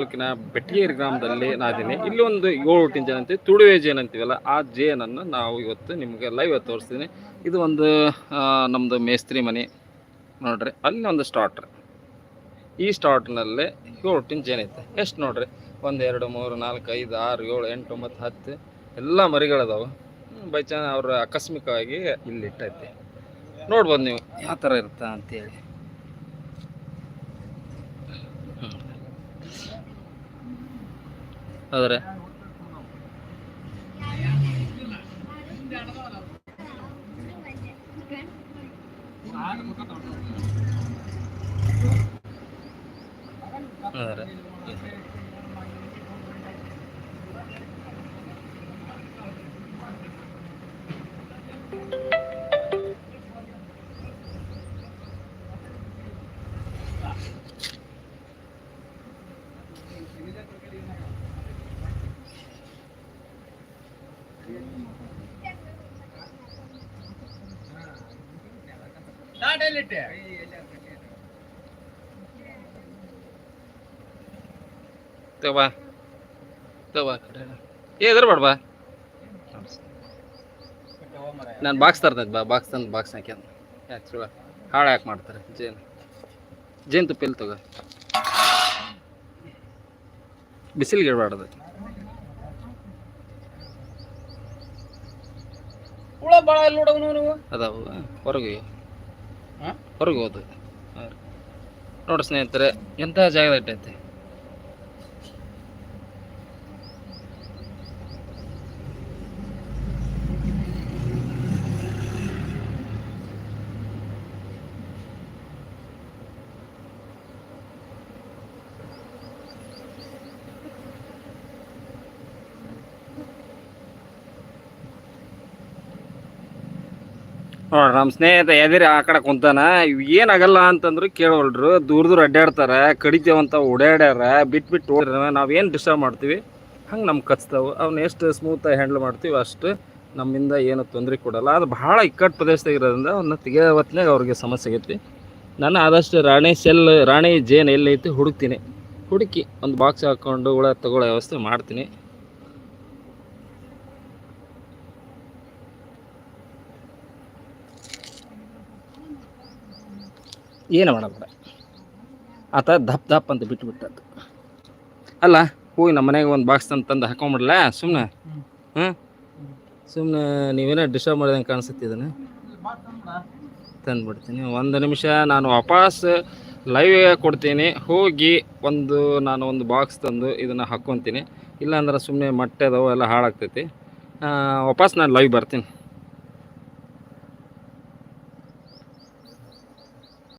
ತಾಲೂಕಿನ ಬೆಟಗೇರಿ ಗ್ರಾಮದಲ್ಲಿ ನಾದಿನಿ ಇಲ್ಲಿ ಒಂದು ಏಳು ಹುಟ್ಟಿನ ಜೇನು ಅಂತೀವಿ. ತುಳುವೆ ಜೇನು ಅಂತೀವಲ್ಲ, ಆ ಜೇನನ್ನು ನಾವು ಇವತ್ತು ನಿಮಗೆ ಲೈವ್ ತೋರಿಸ್ತೀನಿ. ಇದು ಒಂದು ನಮ್ಮದು ಮೇಸ್ತ್ರಿ ಮನೆ. ನೋಡ್ರಿ, ಅಲ್ಲಿ ಒಂದು ಸ್ಟಾರ್ಟ್ರ್ ಈ ಸ್ಟಾರ್ಟ್ನಲ್ಲೇ ಏಳು ಹುಟ್ಟಿನ ಜೇನು ಐತೆ. ಎಷ್ಟು ನೋಡ್ರಿ? ಒಂದು, ಎರಡು, ಮೂರು, ನಾಲ್ಕು, ಐದು, ಆರು, ಏಳು, ಎಂಟು, ಒಂಬತ್ತು, ಹತ್ತು, ಎಲ್ಲ ಮರಿಗಳದಾವೆ ಬೈ ಚಾನ್ಸ್ ಅವರು ಆಕಸ್ಮಿಕವಾಗಿ ಇಲ್ಲಿ ಇಟ್ಟೈತೆ. ನೋಡ್ಬೋದು ನೀವು, ಯಾವ ಥರ ಇರುತ್ತಾ ಅಂತೇಳಿ. അതെ. അതെ. ತಗೋಬಾ ಏ ಬಾ. ನಾನು ಬಾಕ್ಸ್ ತರ್ತೈತೆ ಬಾ. ಬಾಕ್ಸ್ ತಂದು ಬಾಕ್ಸ್ ಹಾಕ್ಯಂತ ಯಾಕೆ ಹಾಳು ಯಾಕೆ ಮಾಡ್ತಾರೆ? ಜೇನು. ಜೇನು ತುಪ್ಪ ಇಲ್ಲಿ ತಗೋ? ಬಿಸಿಲಿಗೆ ಇಡಬಾರ್ದು ಹುಳ ಭಾಳ ಇಲ್ಲಿ ನೋಡವ್ ನೀವು ಅದಾವು ಹೊರಗೆ ಹಾಂ? ಹೊರಗೆ ಹೋದ. ನೋಡಿ ಸ್ನೇಹಿತರೆ ಎಂಥ ಜಾಗ ಇಟ್ಟೈತೆ? ನೋಡ್ರಿ ನಮ್ಮ ಸ್ನೇಹಿತ ಎದಿರಿ ಆ ಕಡೆ ಕುಂತಾನ. ಏನಾಗಲ್ಲ ಅಂತಂದ್ರು ಕೇಳೋಲ್ರು ದೂರ ದೂರ ಅಡ್ಡಾಡ್ತಾರೆ, ಕಡಿತೇವಂತ ಓಡಾಡ್ಯಾರ ಬಿಟ್ಟು ಬಿಟ್ಟು ನಾವು ನಾವೇನು ಡಿಸ್ಟರ್ಬ್ ಮಾಡ್ತೀವಿ? ಹಂಗೆ ನಮ್ಗೆ ಕಚ್ತಾವೆ. ಅವ್ನ ಎಷ್ಟು ಸ್ಮೂತಾಗಿ ಹ್ಯಾಂಡಲ್ ಮಾಡ್ತೀವಿ ಅಷ್ಟು ನಮ್ಮಿಂದ ಏನು ತೊಂದರೆ ಕೊಡಲ್ಲ. ಅದು ಭಾಳ ಇಕ್ಕಟ್ಟು ಪ್ರದೇಶದಾಗ ಇರೋದ್ರಿಂದ ಅವನ್ನ ತೆಗಿಯೋ ಹೊತ್ತಿನಾಗ ಅವ್ರಿಗೆ ಸಮಸ್ಯೆ ಆಗೈತಿ ನಾನು ಆದಷ್ಟು ರಾಣಿ ಸೆಲ್ ರಾಣಿ ಜೇನು ಎಲ್ಲೈತಿ ಹುಡುಕ್ತೀನಿ. ಹುಡುಕಿ ಒಂದು ಬಾಕ್ಸ್ ಹಾಕ್ಕೊಂಡು ಹುಳ ತಗೊಳ್ಳೋ ವ್ಯವಸ್ಥೆ ಮಾಡ್ತೀನಿ. ಏನು ಮಾಡಬೇಡ ಆತ ದಪ್ಪ ದಪ್ಪ ಅಂತ ಬಿಟ್ಟುಬಿಟ್ಟದ್ದು ಅಲ್ಲ ಹೋಗಿ ನಮ್ಮ ಮನೆಗೆ ಒಂದು ಬಾಕ್ಸ್ ತಂದು ತಂದು ಹಾಕೊಂಬಿಡ್ಲ? ಸುಮ್ಮನೆ ಹಾಂ ಸುಮ್ಮನೆ ನೀವೇನೋ ಡಿಸ್ಟರ್ಬ್ ಮಾಡಿದಂಗೆ ಕಾಣಿಸುತ್ತೆ ಇದನ್ನು? ತಂದುಬಿಡ್ತೀನಿ. ಒಂದು ನಿಮಿಷ ನಾನು ವಾಪಸ್ ಲೈವ್ ಕೊಡ್ತೀನಿ. ಹೋಗಿ ಒಂದು ನಾನು ಒಂದು ಬಾಕ್ಸ್ ತಂದು ಇದನ್ನು ಹಾಕ್ಕೊತೀನಿ ಇಲ್ಲಾಂದ್ರೆ ಸುಮ್ಮನೆ ಮೊಟ್ಟೆ ಅದಾವು, ಎಲ್ಲ ಹಾಳಾಗ್ತೈತಿ. ವಾಪಸ್ ನಾನು ಲೈವ್ ಬರ್ತೀನಿ.